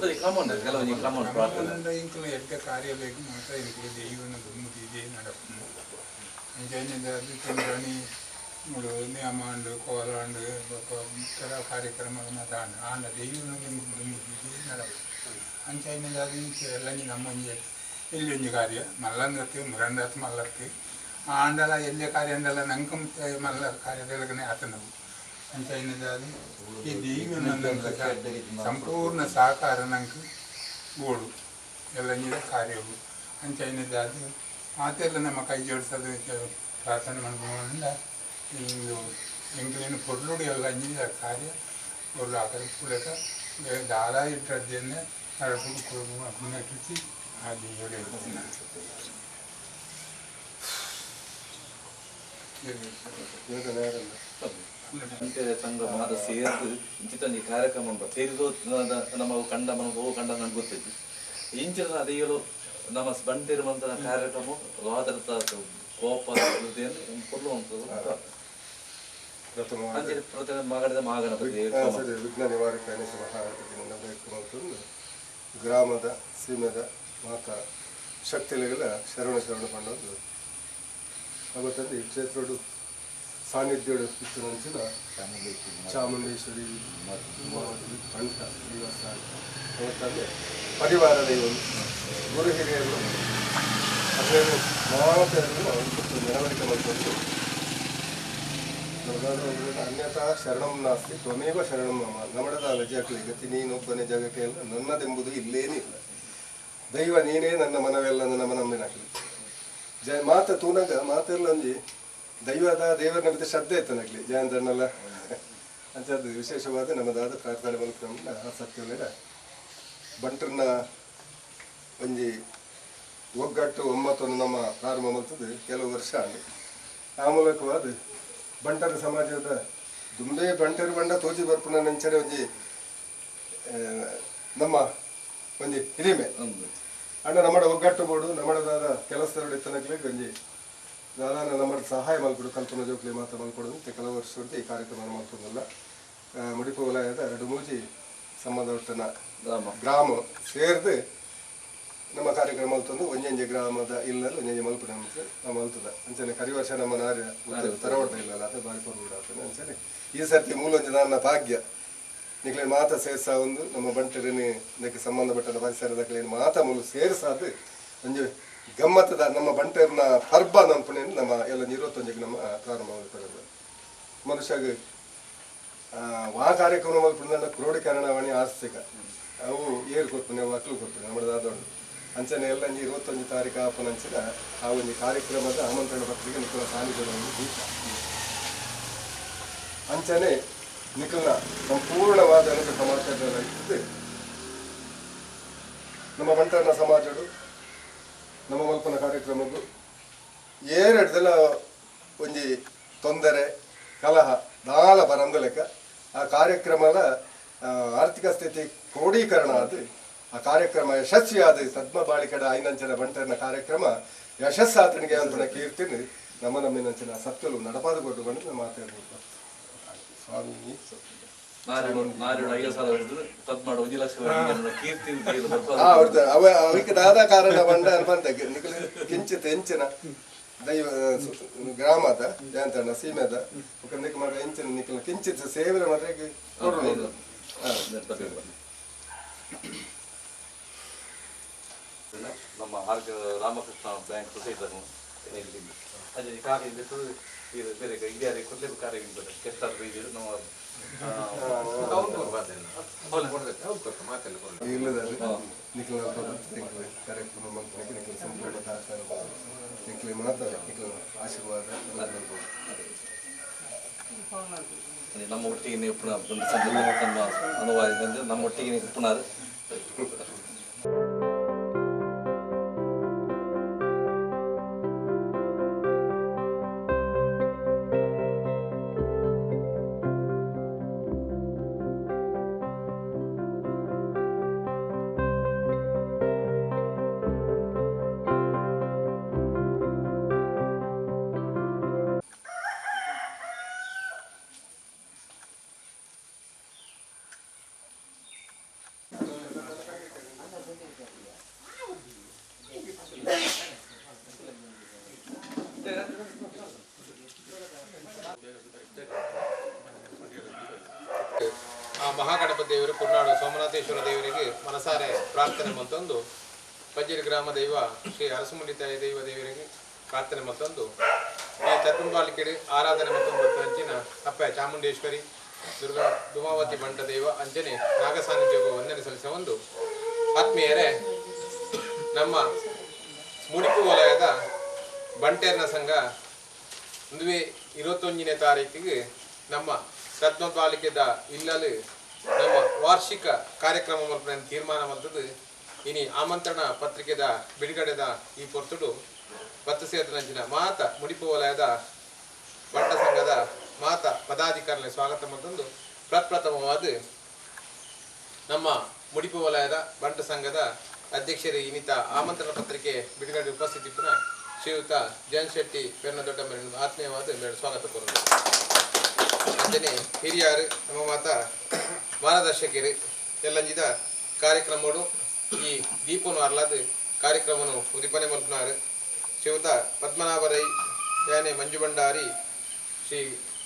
కొంత క్రమం గెలవని క్రమం ప్రార్థన ఇంట్లో ఎక్క కార్యాలయం మాత్రం ఇప్పుడు దేవుని దుమ్ముది ఇదే నడపము అంచేది అద్భుతంలోని ఇప్పుడు నియమాండు కోలాండు ఇతర కార్యక్రమాలు మాత్రం ఆన దేవుని దుమ్ముది ఇదే నడపము అంచేది అది ఎల్లని నమ్మని చెప్పి ಎಲ್ಲಿ ಕಾರ್ಯ ಮಲ್ಲಂದತ್ತು ಮುರಂಡತ್ತು ಮಲ್ಲತ್ತು ಆ ಅಂಡಲ ಎಲ್ಲೇ ಕಾರ್ಯ ಅಂಡಲ ನಂಕಂ ಮಲ್ಲ ಕಾರ್ಯದೊಳಗನೆ ಆತನವು ಅಂಚೈನಿಂದ ಅದು ಈ ದೈವ ಸಂಪೂರ್ಣ ಸಹಕಾರ ನಂಗೆ ಗೋಡು ಎಲ್ಲ ನೀರ ಕಾರ್ಯವು ಅಂತ ಅದು ಮಾತೆಲ್ಲ ನಮ್ಮ ಕೈ ಜೋಡಿಸೋದು ಪ್ರಾರ್ಥನೆ ಮಾಡ್ಕೊಂಡ ಇಂದು ಎಂಕ್ಲೇನು ಪೊರ್ಲುಡು ಎಲ್ಲ ನೀರ ಕಾರ್ಯ ಪೊರ್ಲು ಆಕಡೆ ಪುಲಕ ದಾರ ಇಟ್ಟದ್ದನ್ನೇ ನಡಪು ಕುರುಬು ನಟಿಸಿ ಅದು ಹೇಳಿರ್ತೀನಿ ಅಂತ್ಯದ ಸಂಭ್ರಮದ ಇಂಚಿತನ ಇಂಚಿತೊಂದು ಕಾರ್ಯಕ್ರಮ ಸೇರಿದು ನಮ್ಮ ಕಂಡ ಮನ ಹೋಗು ಕಂಡ ನನಗೆ ಗೊತ್ತಿದ್ದು ಇಂಚಿನ ಅದೇಳು ನಮ್ಮ ಬಂಟಿರುವಂತ ಕಾರ್ಯಕ್ರಮ ರಾದರತ ಕೋಪ ಪ್ರತಿ ಮಗಡಿದ ಮಹಾಗಣಪತಿ ವಿಘ್ನ ನಿವಾರಕ ಗ್ರಾಮದ ಸೀಮೆದ ಮಾತ ಶಕ್ತಿಲೆಗಳ ಶರಣ ಶರಣ ಪಂಡದು ಅವತ್ತಲ್ಲಿ ಕ್ಷೇತ್ರಡು ಸಾನ್ನಿಧ್ಯೋಡು ಅನಿಸಿದ ಚಾಮುಂಡೇಶ್ವರಿ ಮತ್ತು ಕಂಠ ದೇವಸ್ಥಾನ. ಅವತ್ತಲ್ಲಿ ಪರಿವಾರದ ದೈವರು ಗುರು ಹಿರಿಯರು ಅದರಲ್ಲಿ ಮಾತೆಯನ್ನು ನೆರವೇರಿಕೆ ಮಾಡಿಕೊಂಡು ಅನ್ಯಥಾ ಶರಣಂ ನಾಸ್ತಿ ತ್ವಮೇವ ಶರಣಂ ಮಮ. ನಮ್ಮಡದ ಜಗಕ್ಕೆ ಗತಿ ನೀನೊಬ್ಬನೇ ಜಗಕ್ಕೆ ಅಲ್ಲ ನನ್ನದೆಂಬುದು ಇಲ್ಲೇನಿಲ್ಲ ದೈವ ನೀನೇ ನನ್ನ ಮನವೆಲ್ಲ ನನ್ನ ಮನಮ್ಮಿನ ಜಯ ಮಾತ ತೂನಗ ಮಾತೆಲ್ಲ ಒಂಜಿ ದೈವದ ದೇವರ ನಮಗೆ ಶ್ರದ್ಧೆ ಜಯನ್ ದನಲ ಅಂಥದ್ದು ವಿಶೇಷವಾದ ನಮ್ಮದಾದ ಪ್ರಾರ್ಥನೆ ಮೂಲಕ ನಮ್ಮ ಆಸಕ್ತಿ ಬಂಟ್ರನ್ನ ಒಂಜಿ ಒಗ್ಗಟ್ಟು ಒಮ್ಮತ್ತನ್ನು ನಮ್ಮ ಪ್ರಾರಂಭ ಮಾಡ್ತದೆ ಕೆಲವು ವರ್ಷ ಅಲ್ಲಿ ಆ ಮೂಲಕವಾದ ಬಂಟರ ಸಮಾಜದ ದುಂಬೆ ಬಂಟರು ಬಂಡ ತೋಜಿ ಬರ್ಪುನ ನೆಂಚರೆ ಒಂಜಿ ನಮ್ಮ ಒಂಜಿ ಹಿರಿಮೆ. ಅಣ್ಣ ನಮ್ಮಡ ಒಗ್ಗಟ್ಟು ಬೋಡು ನಮ್ಮಡದಾದ ಕೆಲಸದವರು ಇತ್ತನಕ್ಲೆ ಒಂಜಿ ದಾದಾನ ನಮ್ಮ ಸಹಾಯ ಮಲ್ಕೊಡು ಕಲ್ಪನಾ ಜೋಕ್ಲಿ ಮಾತ್ರ ಮಲ್ಕೊಡು ಅಂತ ಕೆಲವು ವರ್ಷದ ಈ ಕಾರ್ಯಕ್ರಮ ಮಾಡ್ಕೊಂಡಲ್ಲ. ಮುಡಿಪು ವಲಯದ ಎರಡು ಮೂಜಿ ಸಂಬಂಧಪಟ್ಟನ ಗ್ರಾಮ. ಗ್ರಾಮ ಸೇರ್ದು ನಮ್ಮ ಕಾರ್ಯಕ್ರಮ ಮಲ್ತಂದು ಒಂಜೊಂಜಿ ಗ್ರಾಮದ ಇಲ್ಲದ ಒಂಜೊಂಜಿ ಮಲ್ಪುನ ನಾವು ಮಲ್ತದ ಅಂಚನೆ ಕರಿ ವರ್ಷ ನಮ್ಮ ನಾರ್ಯ ತರವಡ್ದ ಇಲ್ಲಲ್ಲ ಅದೇ ಬಾರಿ ಕೊಡ್ಬಿಡ ಆಗ್ತದೆ ಅಂಚನೆ. ಈ ಸರ್ತಿ ಮೂಲೊಂಜಿ ನನ್ನ ಭಾಗ್ಯ. ನಿಕ್ಲೆ ಮಾತ ಸೇರ್ಸ ಒಂದು ನಮ್ಮ ಬಂಟರಿನ ಇದಕ್ಕೆ ಸಂಬಂಧಪಟ್ಟ ಪರಿಸರದಕ್ಲೇನು ಮಾತ ಮೂಲ ಸೇರ್ಸಾದು ಒಂಜಿ ಗಮ್ಮತ್ತದ ನಮ್ಮ ಬಂಟರ್ನ ಹರ್ಬ ನಮ್ಮ ನಮ್ಮ ಎಲ್ಲ ನಿರೋತ್ತೊಂದಿಗೆ ನಮ್ಮ ಪ್ರಾರಂಭ ಮನುಷ್ಯ ವಾ ಕಾರ್ಯಕ್ರಮ ಪುಣ್ಯ ಕ್ರೋಡಿ ಕಾರಣವಾಣಿ ಆಸ್ತಿಕ. ಅವು ಏರ್ ಕೊಡ್ತಾನೆ ಮಕ್ಕಳು ಕೊಡ್ತಾನೆ ನಮ್ಮ ದಾದೋಡು ಅಂಚನೆ ಎಲ್ಲ ಇರುವತ್ತೊಂದು ತಾರೀಕು ಆಪನ ಅಂಚಿನ ಆ ಒಂದು ಕಾರ್ಯಕ್ರಮದ ಆಮಂತ್ರಣ ಪತ್ರಿಕೆ ನಿಖಿಲ ಸಾನಿಧ್ಯವನ್ನು ದೀಪ. ಅಂಚನೆ ನಿಖಿಲ ಸಂಪೂರ್ಣವಾದ ಸಮಾಜದ ನಮ್ಮ ಮಂಟನ ಸಮಾಜಗಳು ನಮ್ಮ ಮಲ್ಪನ ಕಾರ್ಯಕ್ರಮಕ್ಕೂ ಏರೆಡ್ದೆಲ್ಲ ಒಂಜಿ ತೊಂದರೆ ಕಲಹ ದಾಲ ಬರಂದ ಲೆಕ್ಕ. ಆ ಕಾರ್ಯಕ್ರಮದ ಆರ್ಥಿಕ ಸ್ಥಿತಿ ಕ್ರೋಢೀಕರಣ ಆದ ಆ ಕಾರ್ಯಕ್ರಮ ಯಶಸ್ವಿ ಆದ ಸದ್ಮ ಬಾಳಿಕಡ ಐನಂಚನ ಬಂಟರ್ನ ಕಾರ್ಯಕ್ರಮ ಯಶಸ್ಸಾತನಿಗೆ ಅಂತ ಕೀರ್ತಿನಿ ನಮ್ಮ ನಮ್ಮಿನಂಚಿನ ಸತ್ತಲು ನಡಪಾದ ಕೊಟ್ಟು ಬಂದು ಮಾತಾಡ್ಬೇಕು ಸ್ವಾಮಿ ನಾರಾಯಣ ನಾರಾಯಣ ಐದು ಸಾವಿರ ಹಿಡಿದು ತದ್ ಮಾಡು ಒಂದು ಕೀರ್ತಿ ಅಂತ ಹೇಳಿ ಬರ್ತಾರೆ. ಆ, ಅವ್ರದ್ದು ಅವ ಅವಕ್ಕೆ ದಾದ ಕಾರಣ ಬಂದ ನಿಖಿಲ ಕಿಂಚಿತ್ ಹೆಂಚಿನ ದೈವ ಗ್ರಾಮದ ಜಯಂತಣ್ಣ ಸೀಮೆದ ನಿಕ್ ಮಗ ಹೆಂಚಿನ ನಿಕ್ಲ ಕಿಂಚಿತ್ ಸೇವೆ ಹಾ. ನಮ್ಮ ಆರ್ಗ ರಾಮಕೃಷ್ಣ ಬ್ಯಾಂಕ್ ಸೊಸೈಟಿ ಅದೇ ಕಾರ್ಯ ಬೇರೆ ಇಂಡಿಯಾ ಕೊಡ್ಲೇಬೇಕು ಕಾರ್ಯ ಇರ್ಬೋದು ಕೆಟ್ಟಾದ್ರು ಇದು ನಾವು ಮಾತ್ರ ನಮ್ಮ ಒಟ್ಟಿಗೆ ಅನುವಾದ. ನಮ್ಮ ಒಟ್ಟಿಗೆ ಪುನಃ ದೇವರು ಕುರ್ನಾಡು ಸೋಮನಾಥೇಶ್ವರ ದೇವರಿಗೆ ಮನಸಾರೆ ಪ್ರಾರ್ಥನೆ ಮತ್ತೊಂದು. ಪಜ್ಜಿರಿ ಗ್ರಾಮ ದೈವ ಶ್ರೀ ಅರಸಮುಂಡಿತಾಯ ದೈವ ದೇವರಿಗೆ ಪ್ರಾರ್ಥನೆ ಮತ್ತೊಂದು. ಈ ತತ್ವಪಾಲಿಕೆಡೆ ಆರಾಧನೆ ಮತ್ತೊಂದು ಅಂಚಿನ ಅಪ್ಪ ಚಾಮುಂಡೇಶ್ವರಿ, ದುರ್ಗಾ ದುಮಾವತಿ ಬಂಟ ದೈವ ಅಂಜನೆ ನಾಗಸಾನ್ನಿಧ್ಯೋಗ ವಂದನೆ ಸಲ್ಲಿಸುವ ಒಂದು. ಆತ್ಮೀಯರೇ, ನಮ್ಮ ಮುಡಿಪು ವಲಯದ ಬಂಟೇರ್ನ ಸಂಘ ಮದುವೆ ಇರುವತ್ತೊಂದನೇ ತಾರೀಕಿಗೆ ನಮ್ಮ ರತ್ನಪಾಲಿಕೆದ ಇಲ್ಲಲು ನಮ್ಮ ವಾರ್ಷಿಕ ಕಾರ್ಯಕ್ರಮ ಮಲ್ಪನೆ ತೀರ್ಮಾನ ಮಾಡಿದ್ದು ಇನಿ ಆಮಂತ್ರಣ ಪತ್ರಿಕೆದ ಬಿಡುಗಡೆದ ಈ ಪೊರ್ತುಡು ಪತ್ತು ಸೇತನಂಚಿನ ಮಾತ ಮುಡಿಪು ವಲಯದ ಬಟ್ಟ ಸಂಘದ ಮಾತ ಪದಾಧಿಕಾರಿಗಳ ಸ್ವಾಗತ ಮತ್ತೊಂದು ಪ್ರಪ್ರಥಮವಾದ ನಮ್ಮ ಮುಡಿಪು ವಲಯದ ಬಂಟ ಸಂಘದ ಅಧ್ಯಕ್ಷರು ಇನಿತ ಆಮಂತ್ರಣ ಪತ್ರಿಕೆ ಬಿಡುಗಡೆ ಉಪಸ್ಥಿತಿ ಪುನಃ ಶ್ರೀಯುತ ಜಯನ್ ಶೆಟ್ಟಿ ಬೆನ್ನ ದೊಡ್ಡ ಆತ್ಮೀಯವಾದ ಸ್ವಾಗತ ಕೋರುವುದು ಅಂಜನೆ ಹಿರಿಯರು, ನಮ್ಮ ಮಾತ ಮಾರ್ಗದರ್ಶಕರು ಎಲ್ಲಂಜಿದ ಕಾರ್ಯಕ್ರಮಗಳು ಈ ದೀಪನು ಅರ್ಲಾದ ಕಾರ್ಯಕ್ರಮನು ಉದಿಪನೆ ಮಲ್ಪನಾರು ಶಿವತ ಪದ್ಮನಾಭರೈ ಯಾನೆ ಮಂಜು ಭಂಡಾರಿ ಶ್ರೀ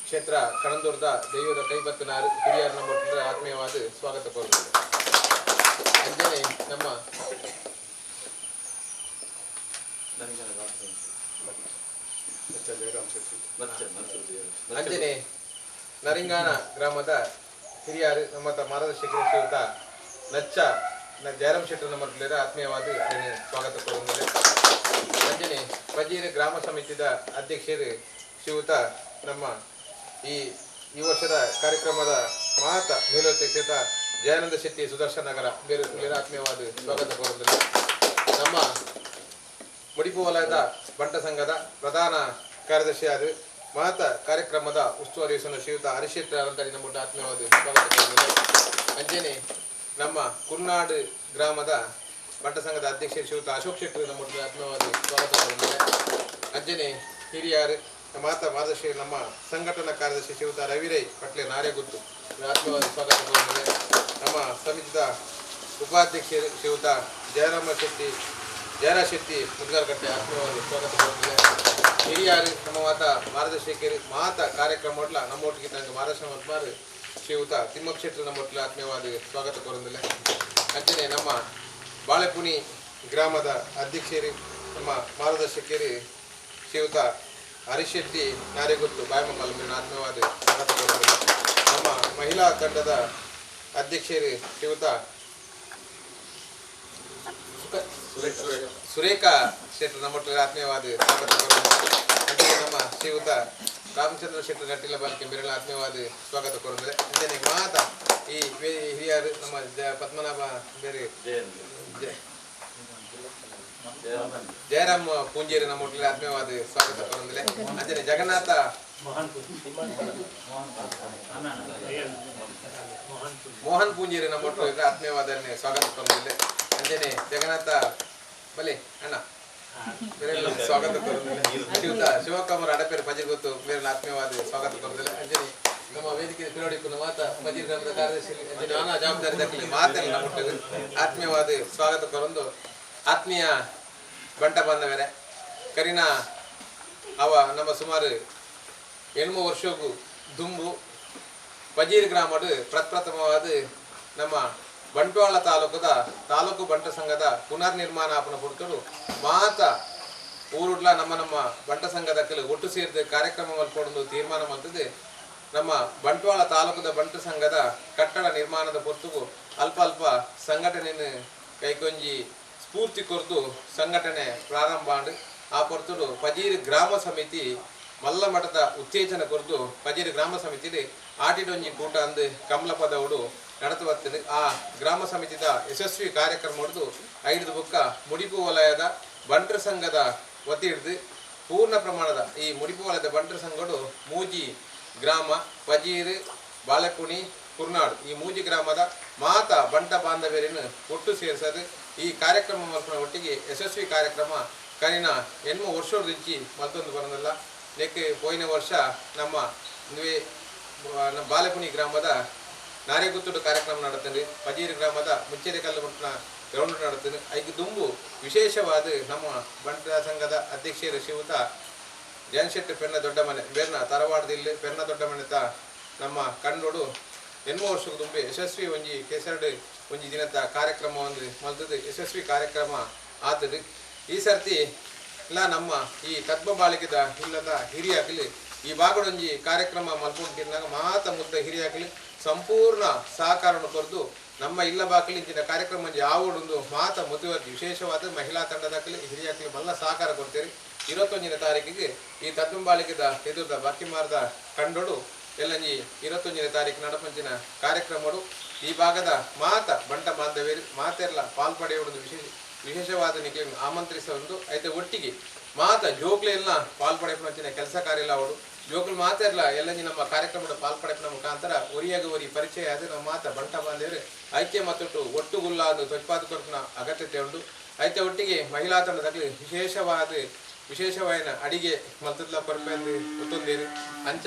ಕ್ಷೇತ್ರ ಕಣಂದೂರ್ದ ದೈವದ ಕೈಬತ್ತನಾರು ಹಿರಿಯರ ನಂಬರ್ ಆತ್ಮೀಯವಾದ ಸ್ವಾಗತ ಕೋರುವುದು ಅಂಜನೆ ನಮ್ಮ ಅಂಜನೆ ನರಿಂಗಾನ ಗ್ರಾಮದ ಹಿರಿಯರು, ನಮ್ಮ ಮಾರ್ಗದರ್ಶಕರು ಶ್ರೀಯುತ ನಚ್ಚ ಜಯರಾಮ್ ನಮ್ಮ ಪಿಲ್ಲರ ಆತ್ಮೀಯವಾದ ಅದನ್ನು ಸ್ವಾಗತ ಕೋರುತ್ತೇನೆ ಅಂಜನೆ ಬಜೀರಿ ಗ್ರಾಮ ಸಮಿತಿಯ ಅಧ್ಯಕ್ಷರು ಶ್ರೀಯುತ ನಮ್ಮ ಈ ಈ ವರ್ಷದ ಕಾರ್ಯಕ್ರಮದ ಮಾತ ಮೇಲೋಧ್ಯಕ್ಷತ ಜಯಾನಂದ ಶೆಟ್ಟಿ ಸುದರ್ಶನ್ ನಗರ ಬೇರೆ ಪಿಲ್ಲರ ಆತ್ಮೀಯವಾದ ಸ್ವಾಗತ ಕೋರುತ್ತೇನೆ ನಮ್ಮ ಮುಡಿಪು ವಲಯದ ಬಂಟ ಸಂಘದ ಪ್ರಧಾನ ಕಾರ್ಯದರ್ಶಿಯಾದ ಮಹತ ಕಾರ್ಯಕ್ರಮದ ಉಸ್ತುವಾರಿ ಶ್ರೀಯುತ ಹರಿಶೇತ್ರ ಅನಂತರಿ ನಮ್ಮ ಆತ್ಮೀಯವಾದ ಸ್ವಾಗತ ಅಂಜೇನೆ, ನಮ್ಮ ಕುರ್ನಾಡು ಗ್ರಾಮದ ಮಠ ಸಂಘದ ಅಧ್ಯಕ್ಷ ಶ್ರೀಯುತ ಅಶೋಕ್ ಶೆಟ್ಟಿ ನಮ್ಮ ಆತ್ಮೀಯವಾದ ಸ್ವಾಗತ. ಅಂಜನೆ, ಹಿರಿಯರು ಮಾತ ಮಾರ್ಗದರ್ಶಿ ನಮ್ಮ ಸಂಘಟನಾ ಕಾರ್ಯದರ್ಶಿ ಶ್ರೀಯುತ ರವಿರೈ ಪಟ್ಲೆ ನಾರೇಗುತ್ತು ಆತ್ಮೀಯವಾದ ಸ್ವಾಗತ. ನಮ್ಮ ಸಮಿತಿದ ಉಪಾಧ್ಯಕ್ಷ ಶ್ರೀಯುತ ಜಯರಾಮ ಶೆಟ್ಟಿ ಜಯರಾ ಶೆಟ್ಟಿ ಮುದ್ಗಾರ್ಕಟ್ಟೆ ಆತ್ಮೀಯವಾದ ಸ್ವಾಗತ ಹಿರಿಯರು ಕ್ರಮವಾದ ಮಾರ್ಗದರ್ಶಕರು, ಮಾತ, ಕಾರ್ಯಕ್ರಮ ಒಟ್ಲ ನಮ್ಮ ಒಟ್ಟಿಗೆ ತಂಗ ಮಾರ್ಗದರ್ಶನ ಮಾಡ್ತಾರೆ ಶ್ರೀಯುತ ತಿಮ್ಮಕ್ಷೇತ್ರ ನಮ್ಮೊಟ್ಲ ಆತ್ಮೀಯವಾದ ಸ್ವಾಗತ ಕೋರಂದಿಲ್ಲ ಅಂಚನೆ ನಮ್ಮ ಬಾಳೆಪುಣಿ ಗ್ರಾಮದ ಅಧ್ಯಕ್ಷರಿ, ನಮ್ಮ ಮಾರ್ಗದರ್ಶಕರು, ಶ್ರೀಯುತ ಹರೀಶ್ ಶೆಟ್ಟಿ ನಾರೆಗುತ್ತು ಬಾಯಮಕ್ಕಲ ಮೇಲಿನ ಆತ್ಮೀಯವಾದ ಸ್ವಾಗತ ಕೋರಂದಿಲ್ಲ ನಮ್ಮ ಮಹಿಳಾ ತಂಡದ ಅಧ್ಯಕ್ಷರಿ, ಶ್ರೀಯುತ. ಸುರೇಖ ನಮ್ಮ ಒಟ್ಟಿಗೆ ಆತ್ಮೀಯವಾದ ನಮ್ಮ ಶ್ರೀಯುತ ರಾಮಚಂದ್ರ ಶೆಟ್ಟರ್ ಗಟ್ಟಿಲ ಬಾಲಿಕೆ ಮೇರೆಲ್ಲ ಆತ್ಮೀಯವಾದ ಸ್ವಾಗತ ಕೋರುತ್ತದೆ ಅಂಜನೆ ಮಾತ ಈ ಹಿರಿಯ ಹಿರಿಯರು ನಮ್ಮ ಪದ್ಮನಾಭ ಬೇರೆ ಜಯರಾಮ್ ಪೂಂಜೇರಿ ನಮ್ಮ ಒಟ್ಟಿಗೆ ಆತ್ಮೀಯವಾದ ಸ್ವಾಗತ ಕೊಡಂದ್ರೆ ಅಂಜನೆ ಜಗನ್ನಾಥ ಮೋಹನ್ ಪೂಂಜೇರಿ ನಮ್ಮ ಒಟ್ಟಿಗೆ ಆತ್ಮೀಯವಾದ ಸ್ವಾಗತ ಕೊಡಂದ್ರೆ ಅಂಜನೆ ಜಗನ್ನಾಥ ಬಲೆ ಅಣ್ಣ. ಸ್ವಾಗತ ಶ್ರೀಯುತ ಶಿವಕುಮಾರ್ ಅಡಪೇರು ಪಜಿ ಗೊತ್ತು. ಬೇರೆ ಆತ್ಮೀಯವಾದ ಸ್ವಾಗತ ಕೋರುದಿಲ್ಲ ಅಂಜನಿ ನಮ್ಮ ವೇದಿಕೆ ತಿಳುವಳಿಕೊಂಡು ಮಾತ ಮಜೀರ್ ಗ್ರಾಮದ ಕಾರ್ಯದರ್ಶಿ ಅಂಜನಿ ನಾನಾ ಜವಾಬ್ದಾರಿ ದಾಖಲೆ ಮಾತೆಲ್ಲ ನಮ್ಮ ಆತ್ಮೀಯವಾದ ಸ್ವಾಗತ ಕೊರೊಂದು ಆತ್ಮೀಯ ಬಂಟ ಬಾಂಧವರೇ. ಕರೀನಾ ಅವ ನಮ್ಮ ಸುಮಾರು ಎಣ್ಮು ವರ್ಷಕ್ಕೂ ದುಂಬು. ಪಜೀರ್ ಗ್ರಾಮಡು ಪ್ರಪ್ರಥಮವಾದ ನಮ್ಮ ಬಂಟ್ವಾಳ ತಾಲೂಕದ ತಾಲೂಕು ಬಂಟ ಸಂಘದ ಪುನರ್ ನಿರ್ಮಾಣ ಆಪನ ಹೊರತು ಮಾತ ಊರುಡ್ಲ ನಮ್ಮ ನಮ್ಮ ಬಂಟ ಸಂಘದ ಕೆಲವು ಒಟ್ಟು ಸೇರಿದ ಕಾರ್ಯಕ್ರಮ ಮಲ್ಕೊಂಡು ತೀರ್ಮಾನ ಮಾಡ್ತದೆ. ನಮ್ಮ ಬಂಟ್ವಾಳ ತಾಲೂಕದ ಬಂಟ ಸಂಘದ ಕಟ್ಟಡ ನಿರ್ಮಾಣದ ಹೊರತು ಅಲ್ಪ ಅಲ್ಪ ಸಂಘಟನೆಯನ್ನು ಕೈಕೊಂಜಿ ಸ್ಫೂರ್ತಿ ಕೊರತು ಸಂಘಟನೆ ಪ್ರಾರಂಭ ಮಾಡಿ, ಆ ಪೊರ್ತುಡು ಪಜೀರಿ ಗ್ರಾಮ ಸಮಿತಿ ಮಲ್ಲ ಮಠದ ಉತ್ತೇಜನ ಕೊರತು ಪಜೀರಿ ಗ್ರಾಮ ಸಮಿತಿಲಿ ಆಟಿಡೊಂಜಿ ಕೂಟ ಅಂದು ಕಮಲಪದವುಡು ನಡತುವತ್ತಿನ ಆ ಗ್ರಾಮ ಸಮಿತಿದ ಯಶಸ್ವಿ ಕಾರ್ಯಕ್ರಮ ಹೊಡೆದು ಐದು ಬುಕ್ಕ ಮುಡಿಪು ವಲಯದ ಬಂಟ್ರ ಸಂಘದ ವತಿ ಹಿಡಿದು ಪೂರ್ಣ ಪ್ರಮಾಣದ ಈ ಮುಡಿಪು ವಲಯದ ಬಂಟ್ರ ಸಂಘಡು ಮೂಜಿ ಗ್ರಾಮ ಪಜೀರ್ ಬಾಲಕುಣಿ, ಕುರ್ನಾಡು ಈ ಮೂಜಿ ಗ್ರಾಮದ ಮಾತ, ಬಂಟ ಬಾಂಧವ್ಯರನ್ನು ಒಟ್ಟು ಸೇರಿಸದು ಈ ಕಾರ್ಯಕ್ರಮ ಮಲ್ಪನ ಒಟ್ಟಿಗೆ ಯಶಸ್ವಿ ಕಾರ್ಯಕ್ರಮ ಕನಿನ ಎನ್ಮ ವರ್ಷದಿಂಚಿ ಮತ್ತೊಂದು ಬರೋದಲ್ಲ ನೆಕ್ ಹೋಯಿನ ವರ್ಷ ನಮ್ಮ ಬಾಲಕುಣಿ ಗ್ರಾಮದ ನಾರೆಗುತ್ತುಡು ಕಾರ್ಯಕ್ರಮ ನಡತ್ತದೆ ಪಜೀರಿ ಗ್ರಾಮದ ಮುಚ್ಚೇರಿ ಕಲ್ಲು ಮುಟ್ಟಿನ ಗ್ರೌಂಡ್ ನಡತ್ತದೆ ಐದು ದುಂಬು ವಿಶೇಷವಾದ ನಮ್ಮ ಬಂಟ ಸಂಘದ ಅಧ್ಯಕ್ಷರು ಶಿವತ ಜಯನ್ಶೆಟ್ಟಿ ಪೆನ್ನ ದೊಡ್ಡ ಮನೆ ಬೇರ್ನ ತರವಾಡದಲ್ಲಿ ಪೆನ್ನ ದೊಡ್ಡ ಮನೆ ತ ನಮ್ಮ ಕಂಡೋಡು ಎನ್ಮೋ ವರ್ಷಕ್ಕೆ ತುಂಬಿ ಯಶಸ್ವಿ ಒಂಜಿ ಕೆಸರಡು ಒಂಜಿ ದಿನದ ಕಾರ್ಯಕ್ರಮ ಒಂದು ಮಲ್ತದ್ದು ಯಶಸ್ವಿ ಕಾರ್ಯಕ್ರಮ ಆತದು ಈ ಸರ್ತಿ ಇಲ್ಲ ನಮ್ಮ ಈ ಕದ್ಮ ಬಾಳಿಕೆದ ಇಲ್ಲದ ಹಿರಿಯಾಗಲಿ ಈ ಭಾಗಡೊಂಜಿ ಕಾರ್ಯಕ್ರಮ ಮಲ್ಪುಂಟಿನಾಗ ಮಾತ ಮುದ್ದ ಹಿರಿಯಾಕಲಿ ಸಂಪೂರ್ಣ ಸಹಕಾರವನ್ನು ಕೊರೆದು ನಮ್ಮ ಇಲ್ಲ ಬಾಕಲಿ ಇಂಚಿನ ಕಾರ್ಯಕ್ರಮ ಆವಡೊಂದು ಮಾತ ಮುತುವರ್ಜಿ, ವಿಶೇಷವಾದ ಮಹಿಳಾ ತಂಡದಾಗಲಿ ಹಿರಿಯಾಕಲಿ ಮಲ್ಲ ಸಹಕಾರ ಕೊಡ್ತೀರಿ ಇವತ್ತೊಂದಿನ ತಾರೀಕಿಗೆ ಈ ಕದ್ಮಂಬಾಳಿಕೆದ ಎದುರ್ದ ಬಾಕಿಮಾರ್ದ ಕಂಡೋಡು ಎಲ್ಲ ಈ ಇವತ್ತೊಂದಿನ ತಾರೀಕು ನಡಪಂಚಿನ ಕಾರ್ಯಕ್ರಮಗಳು ಈ ಭಾಗದ ಮಾತ ಬಂಟ ಬಾಂಧವ್ಯರು ಮಾತೆಲ್ಲ ಪಾಲ್ಪಡೆಯುವುದು ವಿಶೇಷ, ವಿಶೇಷವಾದ ನಿಖಿಲ್ ಆಮಂತ್ರಿಸುವುದು ಐತೆ ಒಟ್ಟಿಗೆ ಮಾತ ಜೋಗ್ಲೆಲ್ಲ ಪಾಲ್ಪಡೆಯ ಕೆಲಸ ಕಾರ್ಯ ಅವಳು. ಜೋಕ್ಲು ಮಾತೆಲ್ಲ ಎಲ್ಲ ನಮ್ಮ ಕಾರ್ಯಕ್ರಮದ ಪಾಲ್ಪಡೆಪನ ಮುಖಾಂತರ ಒರಿಯಾಗ ಒರಿ ಪರಿಚಯ ಆದ ನಮ್ಮ ಮಾತ ಬಂಟ ಬಾಂಧವ್ರೆ ಐಕ್ಯ ಒಟ್ಟು ಒಟ್ಟುಗುಲ್ಲಾದ ತ್ವತ್ಪಾದ ಕೊರಪಿನ ಅಗತ್ಯತೆ ಉಂಟು ಐತೆ ಒಟ್ಟಿಗೆ ಮಹಿಳಾ ತಂಡದಲ್ಲಿ ವಿಶೇಷವಾದ ವಿಶೇಷವಾದ ಅಡಿಗೆ ಮಲ್ತದ್ಲ ಪರ್ಪಂದು ಗೊತ್ತೊಂದೇರು ಅಂಚ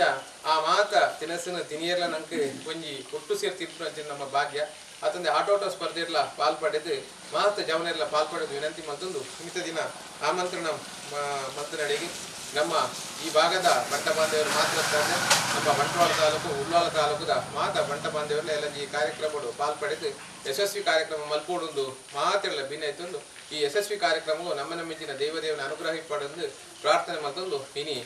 ಆ ಮಾತ ತಿನಸಿನ ತಿನಿಯರ್ಲ ನಂಗೆ ಒಂಜಿ ಒಟ್ಟು ಸೇರ್ತಿ ಅಂತ ನಮ್ಮ ಭಾಗ್ಯ. ಅತಂದೆ ಆಟೋಟ ಸ್ಪರ್ಧೆರ್ಲ ಪಾಲ್ಪಡೆದು, ಮಾತ ಜವನೆರ್ಲ ಪಾಲ್ಪಡೆದು ವಿನಂತಿ ಮತ್ತೊಂದು. ಇಂಥ ದಿನ ಆಮಂತ್ರಣ ಮಲ್ತನಡಿಗೆ ನಮ್ಮ ಈ ಭಾಗದ ಬಂಟ ಬಾಂಧವರು ಮಾತ್ರ ನಮ್ಮ ಬಂಟ್ವಾಳ ತಾಲೂಕು ಉಳ್ಳಾಲ ತಾಲೂಕದ ಮಾತ ಬಂಟ ಬಾಂಧವರನ್ನ ಎಲ್ಲ ಈ ಕಾರ್ಯಕ್ರಮಗಳು ಪಾಲ್ಪಡೆದು ಯಶಸ್ವಿ ಕಾರ್ಯಕ್ರಮ ಮಲ್ಪೋಡೊಂದು ಮಾತೆಲ್ಲ ಭಿನ್ನ ಇತ್ತೊಂದು ಈ ಯಶಸ್ವಿ ಕಾರ್ಯಕ್ರಮವು ನಮ್ಮ ನಮ್ಮಿಂಚಿನ ದೇವದೇವನ ಅನುಗ್ರಹ ಪಡೆದು ಪ್ರಾರ್ಥನೆ ಮತ್ತೊಂದು ಇನಿ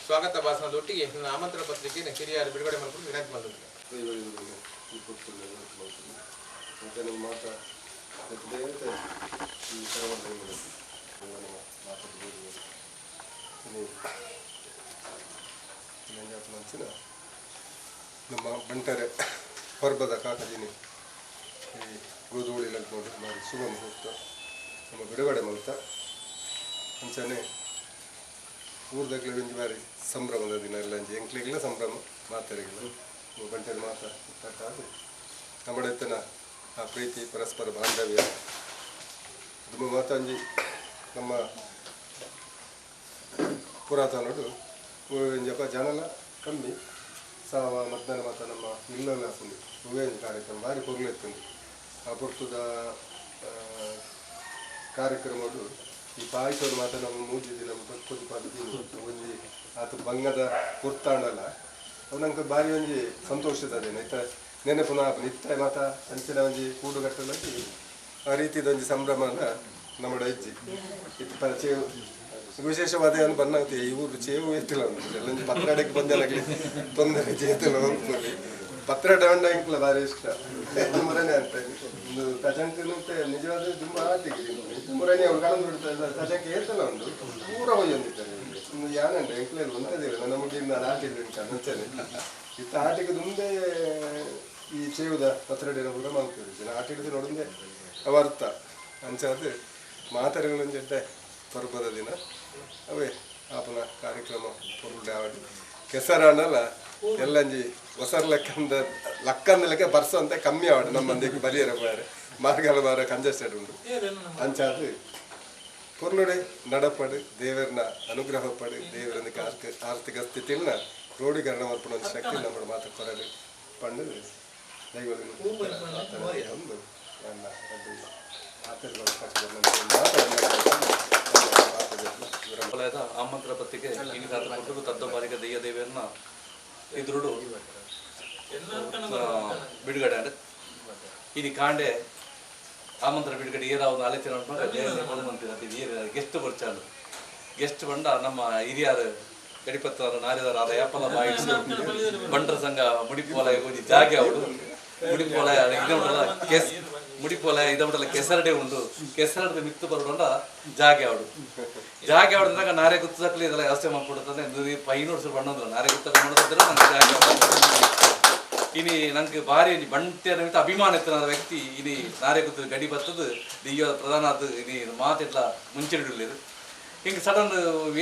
ಸ್ವಾಗತ ಭಾಷಣದೊಟ್ಟಿಗೆ ನನ್ನ ಆಮಂತ್ರಣ ಪತ್ರಿಕೆಯನ್ನು ಹಿರಿಯರು ಬಿಡುಗಡೆ ಮಾಡಿಕೊಂಡು ವಿನಂತಿ ಮಾಡಿದ್ರು ಮಂಚಿನ ನಮ್ಮ ಬಂಟರೆ ಪರ್ಬದ ಕಾಕಜಿನಿ. ಈ ಗೋಧೂಳಿ ನೋಡಿ ಮಾಡಿ ಶುಭ ಮುಹೂರ್ತ. ನಮ್ಮ ಬಿಡುಗಡೆ ಮಲ್ತ ಅಂಚನೆ ಊರ್ದಾಗಲೇ ಒಂದು ಬಾರಿ ಸಂಭ್ರಮದ ದಿನ ಎಲ್ಲ ಎಂಕ್ಲಿಗೆಲ್ಲ ಸಂಭ್ರಮ ಮಾತಾರಿಗೆಲ್ಲ ಬಂಟೆದ ಮಾತ ಕಟ್ಟಾದು ನಮ್ಮಡೆತನ ಆ ಪ್ರೀತಿ, ಪರಸ್ಪರ ಬಾಂಧವ್ಯ. ತುಂಬ ಮಾತಾಂಜಿ ನಮ್ಮ ಪುರಾತನಡು ಜಪ ಜನಲ ಕಮ್ಮಿ ಸಾವ ಮದ್ದನ ಮತ ನಮ್ಮ ಇಲ್ಲೆಲ್ಲ ಹಾಕೊಂಡು ಹೂವೇಂಜಿ ಕಾರ್ಯಕ್ರಮ ಭಾರಿ ಪೊರ್ಲೆತ್ತುಂಡು ಆ ಪೊರ್ತುದ ಕಾರ್ಯಕ್ರಮಡು ಈ ಪಾಯಸದ ಮಾತ ನಮ್ಮ ಮೂಜಿ ದಿನ ಕೊದ್ದು ಪಾಲು ಒಂಜಿ ಆತ ಬಂಗದ ಕುರ್ತಾಂಡಲ್ಲ ಅವು ನಂಗೆ ಭಾರಿ ಒಂಜಿ ಸಂತೋಷದ ನೈತ ಇತ್ತ ನೆನಪು ನಾ ನಿತ್ತ ಮಾತ ಅಂಚಿನ ಒಂಜಿ ಕೂಡುಗಟ್ಟಲಾಗಿ ಆ ರೀತಿದ ಒಂಜಿ ಸಂಭ್ರಮನ ನಮ್ಮ ಇಜ್ಜಿ ಇತ್ತು ಪ ಚೇವು ವಿಶೇಷವಾದ ಏನು ಬನ್ನಾಗ್ತಿ ಊರು ಚೇವು ಉಂಟು. ಎಲ್ಲೊಂದು ಪತ್ರಡಕ್ಕೆ ಬಂದಲಾಗಲಿ ತೊಂದರೆ ಚೇತಿಲ್ಲ ಹೋಗ್ಬೋದು ಪತ್ರ ಡೌಂಡ್ ಆಗಿಲ್ಲ ಭಾರಿ ಇಷ್ಟ. ತುಂಬರನೇ ಅಂತ. ಒಂದು ಕಜಂಕಿನ ನಿಜವಾದ ತುಂಬ ಆಟಿಗೆ ತುಂಬರನೇ ಅವ್ರು ಕಳೆದು ಬಿಡ್ತಾರೆ. ಕಜಂಕಿ ಏತಲ್ಲ ಒಂದು ಪೂರ ಹೋಗಿದ್ದಾರೆ ಒಂದು ಯಾನಂಡ ಎಂಕ್ಲೇರ್ ಒಂದದಿಲ್ಲ ನಮಗೆ ಇನ್ನು ಆಟಿಗೆ ಅಂತ ಮುಂಚೆನೆ ಇತ್ತ ಆಟಿಗೆ ಮುಂದೆ ಈ ಚೇವುದ ಪತ್ರಡಿನ ಕೂಡ ಮಾಡ್ತೀವಿ. ಆಟಿಡಿದು ನೋಡಿದ್ರೆ ಅವರ್ಥ ಅಂಚಾದ್ರೆ ಮಾತಾಡಿಗಳಂಜಿದ್ದೆ ಪರ್ಬದ ದಿನ. ಅವೇ ಆಪನ ಕಾರ್ಯಕ್ರಮ ಪೊರುಡೆ ಆವಡಿ ಕೆಸರಾನಲ್ಲ ಎಲ್ಲಂಜಿ ಹೊಸರ್ ಲೆಕ್ಕಂದ ಲಕ್ಕಂದ ಲೆಕ್ಕ ಬರ್ಸ ಅಂತ ಕಮ್ಮಿ ಆವಡು ನಮ್ಮಂದಿಗೆ ಬಲಿಯರ ಬಾರೆ. ಮಾರ್ಗಲ ಬಾರ ಕಂಜಸ್ಟೆಡ್ ಉಂಟು. ಅಂಚಾದು ಪೊರ್ಲುಡೆ ನಡಪಡು ದೇವರನ್ನ ಅನುಗ್ರಹ ಪಡು ದೇವರನ್ನ ಆರ್ಥಿಕ ಆರ್ಥಿಕ ಸ್ಥಿತಿನ ಕ್ರೋಢೀಕರಣ ಮಲ್ಪಣ ಒಂದು ಶಕ್ತಿ ನಮ್ಮ ಮಾತು ಕೊರಲಿ ಪಂಡು ದೈವದ ಒಂದು ನನ್ನ ಅದು ವಲಯದ ಆಮಂತ್ರ ಪತ್ರಿಕೆ ಕೊಟ್ಟು ತದ್ದ ಬಾರಿಗೆ ದೆಯ್ಯ ದೇವಿಯನ್ನ ಇದ್ರುಡು ಬಿಡುಗಡೆ ಇದು ಕಾಂಡೆ ಆಮಂತ್ರ ಬಿಡುಗಡೆ ಏನಾவது ಅಲೆತಿನ ಗೆಸ್ಟ್ ಬರ್ಚಾಲು ಗೆಸ್ಟ್ ಬಂಡ ನಮ್ಮ ಹಿರಿಯರು ಗಡಿಪತ್ತಾರ ನಾರಿದಾರ ಯಾಪಲ ಬಾಯಿಸು ಬಂಡ್ರ ಸಂಘ ಮುಡಿಪೋಲ ಓದಿ ಜಾಗೆ ಅವಳು ಮುಡಿಪೋಲ ಇದೊಂಡಲ್ಲ ಕೆಸ್ ಮುಡಿಪೋಲ ಇದೊಂಡಲ್ಲ ಕೆಸರಡೆ ಉಂಡು. ಕೆಸರಡೆ ಮಿತ್ತು ಬರೋಡ ಜಾಗೆ ಜಾಗ ಜಾಗೆ ಅಂದಾಗ ನಾರೆ ಗುತ್ತದಕ್ಲಿ ಇದೆಲ್ಲ ವ್ಯವಸ್ಥೆ ಮಾಡ್ಬಿಡುತ್ತದೆ ಇದು ಪೈನೂರು ಬಣ್ಣದ್ರು ನಾರೆ ಗುತ್ತ ಮಾಡೋದಿದ್ರೆ ನಂಗೆ ಜಾಗೆ. ಇನಿ ನಂಗೆ ಭಾರಿ ಬಂಟೆ ನಿಮಿತ್ತ ಅಭಿಮಾನ ಇತ್ತು ವ್ಯಕ್ತಿ, ಇನಿ ನಾರೆ ಗುತ್ತದ ಗಡಿ ಬರ್ತದ ದಿಯ್ಯ ಪ್ರಧಾನ ಅದು ಇನಿ ಮಾತೆಲ್ಲ ಮುಂಚಿಡಿರ್ಲಿರು ಹಿಂಗೆ ಸಡನ್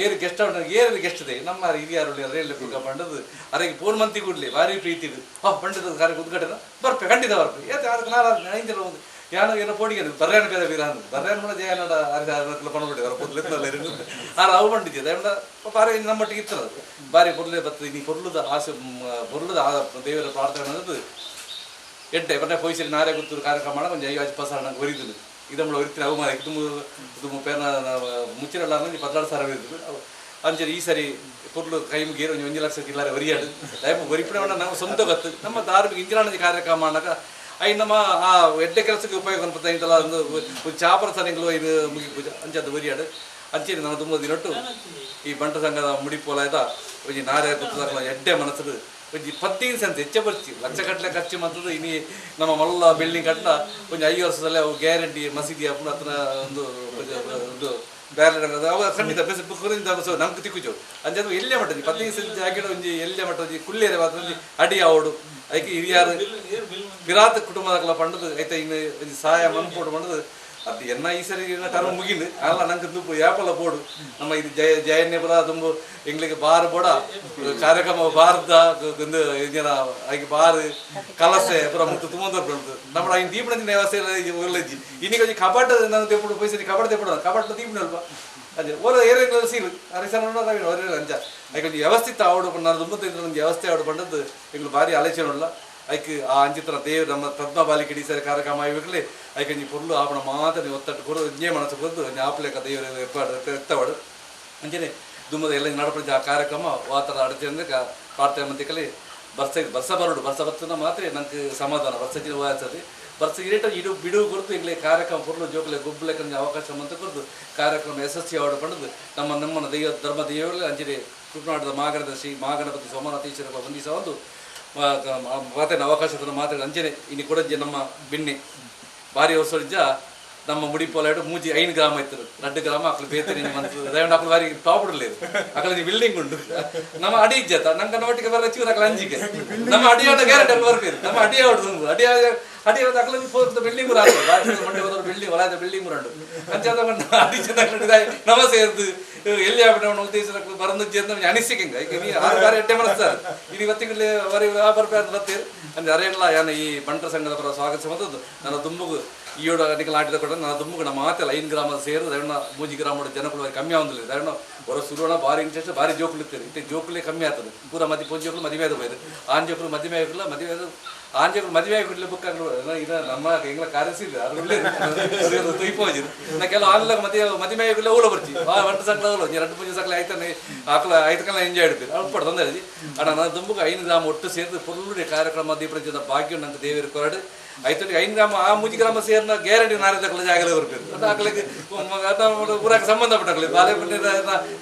ಏರು ಗೆಸ್ಟ್ ಅವ್ರು ಏರು ಗೆಸ್ಟ್ ಇದೆ ನಮ್ಮ ಹಿರಿಯರು ರೈಲ್ ಪುಗ ಬಂಡದು ಅರೆಗೆ ಪೂರ್ ಮಂತಿ ಕೂಡ್ಲಿ ಭಾರಿ ಪ್ರೀತಿ ಇದು ಹಾ ಬಂಡದ ಕಾರ್ಯ ಉದ್ಘಾಟನೆ ಬರ್ಪೆ ಖಂಡಿತ ಬರ್ಪೆ ಏತೆ ಅದಕ್ಕೆ ನಾರ ಐಂದಿರ ಒಂದು ಯಾನೋ ಏನೋ ಪೋಡಿಗೆ ಬರ್ಯಾನ ಬೇರೆ ವೀರ ಅಂದ್ ಬರ್ಯಾನ ಕೂಡ ಜಯ ನಡ ಅರ್ಧ ಅರ್ಧ ಪಣಬಿಡಿ ಅವ್ರ ಪೊದ್ಲೆತ್ತಲ್ಲ ಆರ ಅವು ಬಂದಿದ್ದೆ ಅದ್ರ ಬಾರಿ ನಮ್ಮೊಟ್ಟಿಗೆ ಇತ್ತದ ಬಾರಿ ಪೊರ್ಲೆ ಬರ್ತದೆ ನೀ ಪೊರ್ಲುದ ಆಸೆ ಪೊರ್ಲುದ ದೇವರ ಪ್ರಾರ್ಥನೆ ಅನ್ನೋದು ಎಡ್ಡೆ ಬಟ್ಟೆ ಪೊಯ್ಸಲಿ ನಾರೇ ಗೊತ್ತು ಕಾರ್ಯಕ್ರಮ ಮಾಡ ಒಂದು ಐದು ಪಸಾರ ನಂಗೆ ಒರಿದಿಲ್ಲ ಇದಮ್ಮಳ ಒರಿತೀನಿ ಅವಮಾನ ಇದು ಇದು ಪೇನ ಮುಚ್ಚಿರಲ್ಲ ಅಂದ್ರೆ ಪದ್ನಾರು ಸಾವಿರ ಒರಿದ್ರು ಅಂಚೆ ಈ ಸರಿ ಪುರ್ಲು ಕೈ ಮುಗೀರು ಒಂಜಿ ಲಕ್ಷ ಇಲ್ಲಾರೆ ಒರಿಯಾಡು ದಯಪು ಒರಿಪಿನ ನಮ್ಮ ಸ್ವಂತ ಗೊತ್ತು. ನಮ್ಮ ಧಾರ್ಮಿಕ ಇಂಜಿರಾಣಿ ಕಾರ್ಯಕ್ರಮ ಅನ್ನಕ ಐ ನಮ್ಮ ಆ ಎಡ್ಡೆ ಕೆಲಸಕ್ಕೆ ಉಪಯೋಗ ಅನ್ಪತ್ತ ಇಂತಲ್ಲ ಒಂದು ಚಾಪರ ಸನಿಗಳು ಇದು ಮುಗಿ ಪೂಜೆ. ಅಂಚದ್ದು ಒರಿಯಾಡು ಅಂಚೆ ನಾನು ತುಂಬ ಈ ಬಂಟ ಸಂಘದ ಮುಡಿಪೋಲಾಯ್ದ ಒಂಜಿ ನಾರೇ ಗೊತ್ತದ ಎಡ್ಡೆ ಒಂಜಿ ಇಪ್ಪತ್ತೈದು ಸೆನ್ಸ್ ಹೆಚ್ಚೆ ಬರ್ತೀವಿ ಲಕ್ಷ ಕಟ್ಲೆ ಖರ್ಚು ಮಾಡ್ತದೆ ಇನಿ ನಮ್ಮ ಮಲ್ಲ ಬಿಲ್ಡಿಂಗ್ ಕಟ್ಟ ಒಂದು ಐದು ವರ್ಷದಲ್ಲಿ ಅವು ಗ್ಯಾರಂಟಿ ಮಸೀದಿ ಅಪ್ಪನ ಹತ್ರ ಒಂದು ಒಂದು ಬೇರೆ ಅವ ಖಂಡಿತ ಬೆಸ ಬಸ ನಮ್ಗೆ ತಿಕ್ಕುಜು ಅಂಜದು ಎಲ್ಲೇ ಮಟ್ಟ ಪದ್ದಿನ ಸೆನ್ಸ್ ಆಗಿಡ ಒಂಜಿ ಎಲ್ಲೇ ಮಟ್ಟ ಒಂಜಿ ಮಾತ್ರದಲ್ಲಿ ಅಡಿ ಆವಡು ಅದಕ್ಕೆ ಹಿರಿಯರು ವಿರಾತ್ ಕುಟುಂಬದ ಪಂಡದು ಐತೆ ಇನ್ನು ಸಹಾಯ ಮನ್ಪೋಡು ಪಂಡದು ಅದು ಎನ್ನ ಈ ಸರಿ ಟರ್ಮ್ ಮುಗಿಂದು ಅಲ್ಲ ನಂಗೆ ದುಂಬು ಯಾಪಲ್ಲ ಬೋಡು ನಮ್ಮ ಇದು ಜಯ ಜಯನ್ಯ ಬರ ದುಂಬು ಎಂಗ್ಲಿಗೆ ಬಾರ್ ಬೋಡ ಕಾರ್ಯಕ್ರಮ ಬಾರ್ದ ಒಂದು ಇದಿನ ಆಗಿ ಬಾರ್ ಕಲಸೆ ಪುರ ಮುಟ್ಟು ತುಂಬ ಬಂತು ನಮ್ಮ ಐನ್ ದೀಪನ ವ್ಯವಸ್ಥೆ ಒಳ್ಳೆಜಿ ಇನ್ನೀಗ ಒಂಜಿ ಕಬಾಟ್ ನಾನು ತೆಪ್ಪುಡು ಪೈಸೆ ಕಬಾಟ್ ತೆಪ್ಪುಡು ಕಬಾಟ್ ದೀಪನ ಅಲ್ಪ ಅದೇ ಓರ ಏರೇ ಸೀಲು ಅರಿಸನ ಅವರೇ ಅಂಜ ಐಕೆ ಒಂಜಿ ವ್ಯವಸ್ಥಿತ ಆವಡು ನಾನು ತುಂಬ ಒಂದು ವ್ಯವಸ್ಥೆ ಆವಡು ಪಂಡದ್ದು ಎಂಗ್ಲು ಭಾರಿ ಆಲೋಚನೆ ಉಳ್ಳ ಐಕ್ ಆ ಅಂಚಿತ್ರ ದೇವ್ ನಮ್ಮ ತದ್ಮ ಬಾಲಿಕೆ ಸರಿ ಕಾರ್ಯಕ್ರಮ ಆಗಿರ್ಲಿ ಐಕೆ ನೀ ಪುರ್ಲು ಆಪಣ ಮಾತ್ರ ನೀವು ಒತ್ತಟ್ಟು ಕೊಡು ಇಂಜೆ ಮನಸ್ಸು ಕೊದ್ದು ಆಪ್ಲೇಕ ದೇವರ ಎಪ್ಪಾಡು ಎತ್ತವಾಡು. ಅಂಜನೆ, ದುಮ್ಮದ ಎಲ್ಲ ನಡಪಡಿದ ಆ ಕಾರ್ಯಕ್ರಮ ವಾತರ ಅಡಚಣೆ ಅಂದ್ರೆ ಪ್ರಾರ್ಥನೆ ಮಂದಿಕಲ್ಲಿ ಬರ್ಸ ಬರ್ಸ ಬರೋಡು ಬರ್ಸ ಬರ್ತದ ಮಾತ್ರ ನಂಗೆ ಸಮಾಧಾನ ಬರ್ಸ ಜಿನ ವಾಯಿಸದೆ ಬರ್ಸ ಇರೇಟ ಇಡು, ಬಿಡು ಕೊಡ್ತು, ಈಗಲೇ ಕಾರ್ಯಕ್ರಮ ಪುರ್ಲು ಜೋಕ್ಲೆ ಗುಬ್ಬಲೆ ಕಂಜ ಅವಕಾಶ ಅಂತ ಕೊಡ್ದು, ಕಾರ್ಯಕ್ರಮ ಯಶಸ್ವಿ ಅವಾರ್ಡ್ ಪಡೆದು, ನಮ್ಮ ನಮ್ಮನ ದೈವ, ಧರ್ಮ ದೇವರಲ್ಲಿ ಅಂಜನೆ ಕುಟುನಾಟದ ಮಾಗಣದ ಶ್ರೀ ಮಹಾಗಣಪತಿ ಸೋಮನಾಥೀಶ್ವರ ಬಂದಿಸ ಒಂದು ಮಾತಿನ ಅವಕಾಶದ ಮಾತಾಡಿ ಅಂಚನೆ ಇನ್ನು ಕೂಡ ನಮ್ಮ ಬಿನ್ನೆ ಭಾರಿ ವರ್ಷ ನಮ್ಮ ಮುಡಿಪೋಲಾಡು ಮೂಜಿ ಐನು ಗ್ರಾಮ ಇತ್ತು ರಡ್ಡು ಗ್ರಾಮ ಅಕ್ಲು ಬೇತರಿ ಮನಸ್ಸು ದಯವಿಟ್ಟು ಅಕ್ಲು ಬಾರಿ ಟಾಪ್ ಇಡలేదు ಅಕ್ಲ ಬಿಲ್ಡಿಂಗ್ ಉಂಟು ನಮ್ಮ ಅಡಿ ಇಜ್ಜತ ನಂಗೆ ಒಟ್ಟಿಗೆ ಬರ ಚೂರು ಅಕ್ಲ ಅಂಜಿಕೆ ನಮ್ಮ ಅಡಿಯಾಡ ಗ್ಯಾರಂಟಿ ಅಲ್ಲಿ ಬರ್ಬೇಕು ನಮ್ಮ ಅಡಿಯ ಹೊಡ್ದು ಅಡಿಯ ಅಡಿ ಅಕ್ಲ ಪೋಸ್ಟ್ ಬಿಲ್ಡಿಂಗ್ ರಾದು ಮಂಡಿ ಹೋದ ಬಿಲ್ಡಿಂಗ್ ಹೊಲಾದ ಬಿಲ್ಡಿಂಗ್ ಉಂಟು ಅಂಚಾದ ಅಡಿ ಚೆಂದ ನಮ ಸೇರ್ದು ಎಲ್ಲಿ ಆಗ್ಬಿಟ್ಟು ಉದ್ದೇಶ ಬರಂದು ಜನ ಅನಿಸಿಕೆ ಈಗ ನೀ ಆರು ಬಾರಿ ಎಡ್ಡೆ ಮನಸ್ಸಾರ ಇನ್ನು ಇವತ್ತಿಗೆ ವರಿ ಬರ್ಬೇಕು ಬರ್ತೀರಿ ಅಂದ್ರೆ ಅರೆಲ್ಲ ಯಾನ ಈ ಬಂಟರ ಸಂಘದ ಪರ ಸ್ವಾಗತಿಸುವಂಥದ್ದು ನನ್ನ ದುಂಬುಗು ಈ ಏಳು ಅಡಿಕಲ್ ಆಟಿದ ಕೂಡ ನನ್ನ ದುಂಬುಗು ನಮ್ಮ ಮಾತೆಲ್ಲ ಐದು ಗ್ರಾಮ ಸೇರಿ ದಯಣ್ಣ ಮೂಜಿ ಗ್ರಾಮದ ಜನಗಳು ಬಾರಿ ಕಮ್ಮಿ ಆಗುದಿಲ್ಲ ದಯಣ್ಣ ಹೊರ ಸುರುವಣ ಭಾರಿ ಇಂಟ್ರೆಸ್ಟ್ ಭಾರಿ ಜೋಕುಲು ಇರ್ತೀರಿ ಇತ್ತೆ ಜೋಕುಲೇ ಕಮ್ಮಿ ಆಗ್ತದೆ ಪೂರ ಮದಿ ಪೊಂಜಿ ಜೋಕುಲು ಮದುವೆ ಆದ ಹೋಯ್ತು ಆನ್ ಜೋಕುಲು ಮದುವೆ ಆಗಿಲ್ಲ ಮದುವೆ ಆದ ಆನ್ ಜೋಕುಲು ಮದುವೆ ಆಗಿರ್ಲಿ ಬುಕ್ ಆಗಲು ಇದು ನಮ್ಮ ಎಂಗ್ಲ ಕಾರ್ಯಸಿಲ್ಲ ಅದು ತುಯ್ಪೋಜಿ ನಾ ಕೆಲವು ಆನ್ಲ ಮದುವೆ ಮದುವೆ ಆಗಿಲ್ಲ ಊಳ ಬರ್ತಿ ಆ ಒಂಟು ಸಕ್ಲ ಊಳ ಎರಡು ಪೂಜೆ ಸಕ್ಲ ಆಯ್ತಾನೆ ಆಕಲ ಆಯ್ತಕಲ್ಲ ಎಂಜಾಯ್ ಇಡ್ತೀರಿ ಅಳು ಪಡ ತೊಂದರೆ ಅಣ್ಣ ನನ್ನ ದುಂಬುಗ ಐದು ಗ್ರಾಮ ಒಟ್ಟು ಸೇರಿದು ಫುಲ್ ಕಾರ್ಯಕ್ರಮ ದೀಪದ ಭಾಗ್ಯ ನಂಗೆ ದೇವರ ಕೊರಡು ಆಯ್ತು ಐನ್ ಗ್ರಾಮ ಆ ಮೂಜಿ ಗ್ರಾಮ ಸೇರಿನ ಗ್ಯಾರಂಟಿ ನಾರಿ ತಕ್ಕಲ ಜಾಗಲೇ ಬರ್ಬೇಕು ಅದು ಆಗ್ಲಿಕ್ಕೆ ಊರಾಗ ಸಂಬಂಧಪಟ್ಟಾಗಲಿ ಬಾಲೆ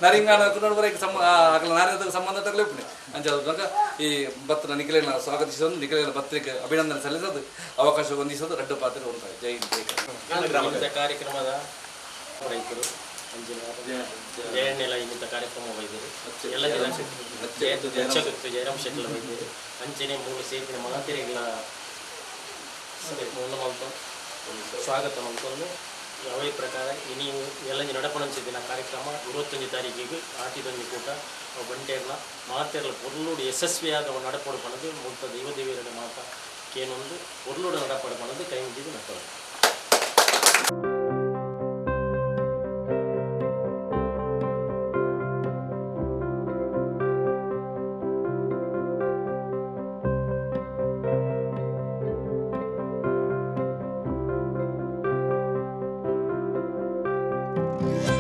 ನರಿಂಗಾನ ಊರಾಗ ಸಂಬ ಆಗಲ ನಾರಿ ಸಂಬಂಧ ತಗಲಿ ಅಂಚಾಗ ಈ ಭತ್ತನ ನಿಖಿಲೆನ ಸ್ವಾಗತಿಸೋದು ನಿಖಿಲೆನ ಭತ್ತಿಗೆ ಅಭಿನಂದನೆ ಸಲ್ಲಿಸೋದು ಅವಕಾಶ ಹೊಂದಿಸೋದು ರಡ್ಡು ಪಾತ್ರ ಉಂಟಾಗಿ ಜೈ ಹಿಂದ್ ಜೈ ಕಾರ್ಯಕ್ರಮದ ರೈತರು ಅಂಜನ ಜಯಣ್ಣೆಲ್ಲ ಕಾರ್ಯಕ್ರಮ ವೈದ್ಯರು ಎಲ್ಲ ಶೆಟ್ಟಿ ಜಯರಾಮ್ ಅಂಚನೆ ಮೂರು ಸೇರಿನ ಮಾತೆರೆಗಳ ಮಲ್ತು ಸ್ವಾಗತ ಮಲ್ಕೊಂಡು ಅವೇ ಪ್ರಕಾರ ಇನಿ ಎಲ್ಲ ನಡಪಣಂಚಿದ್ದಿನ ಕಾರ್ಯಕ್ರಮ ಇರುವತ್ತೊಂದು ತಾರೀಕಿಗೆ ಆಟಿದೊಂದು ಕೂಟ ಬಂಟೇರ್ನ ಮಾತೆರ್ಲ ಪೊರ್ಲುಡು ಯಶಸ್ವಿಯಾದ ನಡಪಡು ಪಣದು ಮುಕ್ತ ದೈವ ದೇವಿಯರ ಮಾತ ಕೇನೊಂದು ಪೊರ್ಲುಡು ನಡಪಡು ಕೈ ಮುಗಿದು ನಟ್ಟರು Yeah.